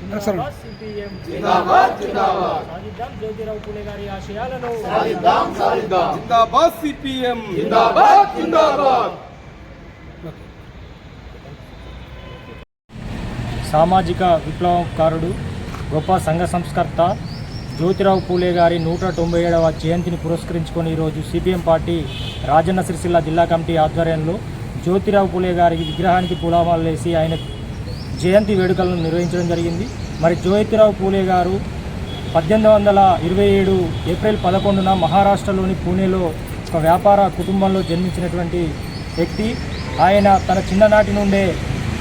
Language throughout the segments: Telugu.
జిందాబాద్ సిపిఎం. సాధిద్దాం జ్యోతిరావు పూలే గారి ఆశయాలను. జిందాబాద్ సిపిఎం. సామాజిక విప్లవకారుడు గొప్ప సంఘ సంస్కర్త జ్యోతిరావు పూలే గారి నూట తొంభై ఏడవ జయంతిని పురస్కరించుకొని ఈరోజు సిపిఎం పార్టీ రాజన్న సిరిసిల్ల జిల్లా కమిటీ ఆధ్వర్యంలో జ్యోతిరావు పూలే గారి విగ్రహానికి పూలమాలలు వేసి ఆయన జయంతి వేడుకలను నిర్వహించడం జరిగింది. మరి జ్యోతిరావు పూలే గారు పద్దెనిమిది వందల ఇరవై ఏడు ఏప్రిల్ పదకొండున మహారాష్ట్రలోని పూణేలో ఒక వ్యాపార కుటుంబంలో జన్మించినటువంటి వ్యక్తి. ఆయన తన చిన్ననాటి నుండే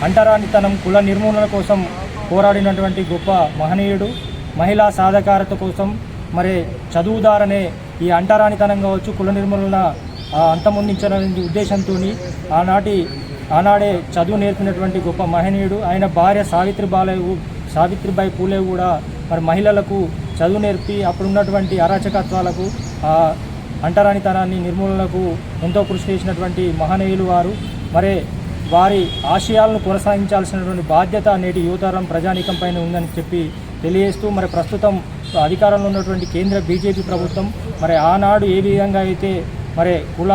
అంటరానితనం కుల నిర్మూలన కోసం పోరాడినటువంటి గొప్ప మహనీయుడు. మహిళా సాధకారత కోసం మరి చదువుదారనే ఈ అంటరానితనం కావచ్చు కుల నిర్మూలన అంతమొందించాలనే ఉద్దేశంతో ఆనాటి ఆనాడే చదువు నేర్పినటువంటి గొప్ప మహనీయుడు. ఆయన భార్య సావిత్రి బాలయ్య సావిత్రిబాయి పూలే కూడా మరి మహిళలకు చదువు నేర్పి అప్పుడున్నటువంటి అరాచకత్వాలకు అంటరానితనాన్ని నిర్మూలనకు ఎంతో కృషి చేసినటువంటి మహనీయులు వారు. మరి వారి ఆశయాలను కొనసాగించాల్సినటువంటి బాధ్యత నేటి యువతరం ప్రజానీకం పైన ఉందని చెప్పి తెలియజేస్తూ మరి ప్రస్తుతం అధికారంలో ఉన్నటువంటి కేంద్ర బీజేపీ ప్రభుత్వం మరి ఆనాడు ఏ విధంగా అయితే మరి కుల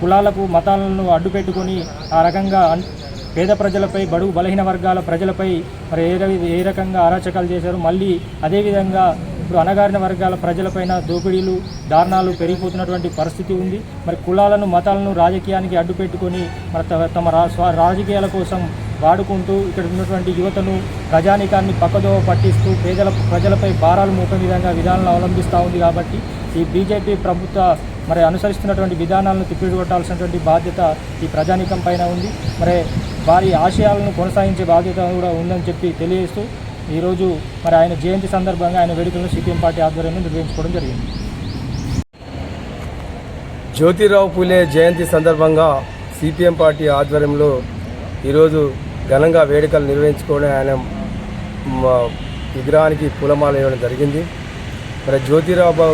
కులాలకు మతాలను అడ్డుపెట్టుకొని ఆ రకంగా పేద ప్రజలపై బడుగు బలహీన వర్గాల ప్రజలపై మరి ఏ ఏ రకంగా అరాచకాలు చేశారు. మళ్ళీ అదేవిధంగా ఇప్పుడు అణగారిన వర్గాల ప్రజలపైన దోపిడీలు దారుణాలు పెరిగిపోతున్నటువంటి పరిస్థితి ఉంది. మరి కులాలను మతాలను రాజకీయానికి అడ్డుపెట్టుకొని మరి త- తమ రా స్వ- రాజకీయాల కోసం వాడుకుంటూ ఇక్కడ ఉన్నటువంటి యువతను ప్రజానికాన్ని పక్కదోవ పట్టిస్తూ పేదల ప్రజలపై భారాలు మోపే విధంగా విధానాలను అవలంబిస్తూ ఉంది కాబట్టి ఈ బీజేపీ ప్రభుత్వ మరి అనుసరిస్తున్నటువంటి విధానాలను తిప్పికొట్టాల్సినటువంటి బాధ్యత ఈ ప్రజానీకం పైన ఉంది. మరి వారి ఆశయాలను కొనసాగించే బాధ్యత కూడా ఉందని చెప్పి తెలియజేస్తూ ఈరోజు మరి ఆయన జయంతి సందర్భంగా ఆయన వేడుకలను సిపిఎం పార్టీ ఆధ్వర్యంలో నిర్వహించుకోవడం జరిగింది. జ్యోతిరావు పూలే జయంతి సందర్భంగా సిపిఎం పార్టీ ఆధ్వర్యంలో ఈరోజు ఘనంగా వేడుకలు నిర్వహించుకోవడం ఆయన విగ్రహానికి పూలమాల వేయడం జరిగింది. మరి జ్యోతిరావు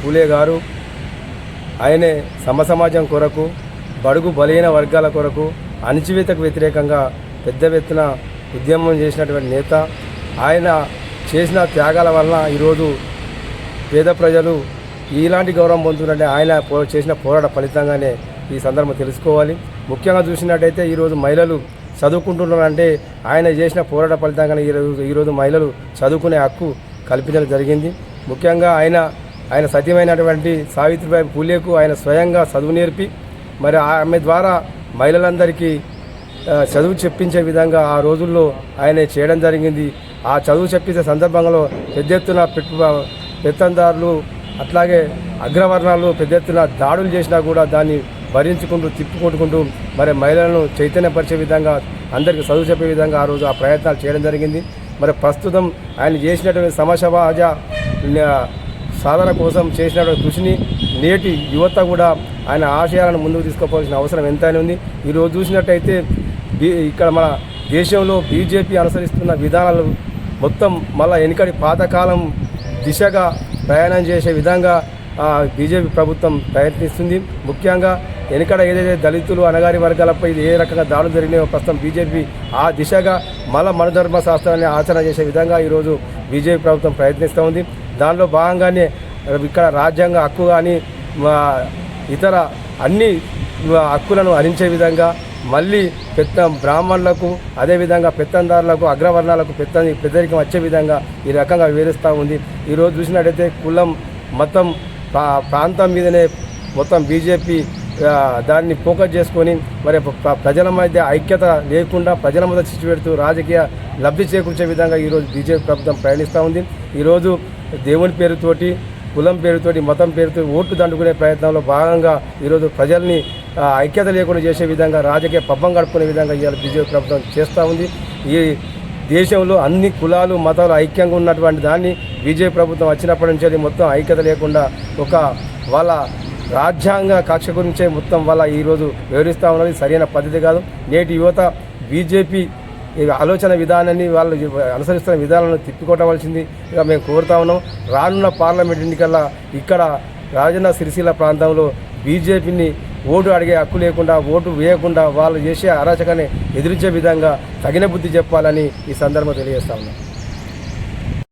పూలే గారు ఆయనే సమసమాజం కొరకు బడుగు బలహీన వర్గాల కొరకు అణచివేతకు వ్యతిరేకంగా పెద్ద ఎత్తున ఉద్యమం చేసినటువంటి నేత ఆయన చేసిన త్యాగాల వలన ఈరోజు పేద ప్రజలు ఇలాంటి గౌరవం పొందుతుంటే ఆయన పో చేసిన పోరాట ఫలితంగానే ఈ సందర్భం తెలుసుకోవాలి. ముఖ్యంగా చూసినట్టయితే ఈరోజు మహిళలు చదువుకుంటున్నారంటే ఆయన చేసిన పోరాట ఫలితంగానే ఈరోజు ఈరోజు మహిళలు చదువుకునే హక్కు కల్పించడం జరిగింది. ముఖ్యంగా ఆయన ఆయన సత్యమైనటువంటి సావిత్రిబాయి పూలేకు ఆయన స్వయంగా చదువు నేర్పి మరి ఆమె ద్వారా మహిళలందరికీ చదువు చెప్పించే విధంగా ఆ రోజుల్లో ఆయన చేయడం జరిగింది. ఆ చదువు చెప్పించే సందర్భంలో పెద్ద ఎత్తున పెత్తందారులు అట్లాగే అగ్రవర్ణాలు పెద్ద ఎత్తున దాడులు చేసినా కూడా దాన్ని భరించుకుంటూ తిప్పుకొట్టుకుంటూ మరి మహిళలను చైతన్యపరిచే విధంగా అందరికీ చదువు చెప్పే విధంగా ఆ రోజు ఆ ప్రయత్నాలు చేయడం జరిగింది. మరి ప్రస్తుతం ఆయన చేసినటువంటి సమాజ సాధన కోసం చేసినటువంటి కృషిని నేటి యువత కూడా ఆయన ఆశయాలను ముందుకు తీసుకోవాల్సిన అవసరం ఎంతైనా ఉంది. ఈరోజు చూసినట్టయితే ఇక్కడ మన దేశంలో బీజేపీ అనుసరిస్తున్న విధానాలు మొత్తం మళ్ళా వెనుకటి పాతకాలం దిశగా ప్రయాణం చేసే విధంగా బీజేపీ ప్రభుత్వం ప్రయత్నిస్తుంది. ముఖ్యంగా వెనుకడ ఏదైతే దళితులు అనగారి వర్గాలపై ఏ రకంగా దాడులు జరిగినాయో ప్రస్తుతం బీజేపీ ఆ దిశగా మళ్ళా మనధర్మ శాస్త్రాన్ని ఆచరణ చేసే విధంగా ఈరోజు బీజేపీ ప్రభుత్వం ప్రయత్నిస్తూ ఉంది. దానిలో భాగంగానే ఇక్కడ రాజ్యాంగ హక్కు కానీ మా ఇతర అన్ని హక్కులను హరించే విధంగా మళ్ళీ పెద్ద బ్రాహ్మణులకు అదేవిధంగా పెత్తందారులకు అగ్రవర్ణాలకు పెత్త పెద్దరికం వచ్చే విధంగా ఈ రకంగా వివరిస్తూ ఉంది. ఈరోజు చూసినట్టయితే కులం మతం ప్రాంతం మీదనే మొత్తం బీజేపీ దాన్ని ఫోకస్ చేసుకొని మరి ప్ర- ప్రజల మధ్య ఐక్యత లేకుండా ప్రజల మధ్య చిచ్చు పెడుతూ రాజకీయ లబ్ధి చేకూర్చే విధంగా ఈరోజు బీజేపీ ప్రభుత్వం ప్రయాణిస్తూ ఉంది. ఈరోజు దేవుని పేరుతోటి కులం పేరుతోటి మతం పేరుతో ఓట్లు దండుకునే ప్రయత్నంలో భాగంగా ఈరోజు ప్రజల్ని ఐక్యత లేకుండా చేసే విధంగా రాజకీయ పబ్బం గడుపుకునే విధంగా ఇవాళ బీజేపీ ప్రభుత్వం చేస్తూ ఉంది. ఈ దేశంలో అన్ని కులాలు మతాలు ఐక్యంగా ఉన్నటువంటి దాన్ని బీజేపీ ప్రభుత్వం వచ్చినప్పటి నుంచి మొత్తం ఐక్యత లేకుండా ఒక వాళ్ళ రాజ్యాంగ కక్ష గురించే మొత్తం వాళ్ళ ఈరోజు వివరిస్తూ ఉన్నది. సరైన పద్ధతి కాదు. నేటి యువత బీజేపీ ఈ ఆలోచన విధానాన్ని వాళ్ళు అనుసరిస్తున్న విధానాలను తిప్పికొట్టవలసింది ఇక మేము కోరుతా ఉన్నాం. రానున్న పార్లమెంట్ ఎన్నికల్లో ఇక్కడ రాజన్న సిరిసిల్ల ప్రాంతంలో బీజేపీని ఓటు అడిగే హక్కు లేకుండా ఓటు వేయకుండా వాళ్ళు చేసే అరాచకాన్ని ఎదిరించే విధంగా తగిన బుద్ధి చెప్పాలని ఈ సందర్భంగా తెలియజేస్తా ఉన్నాం.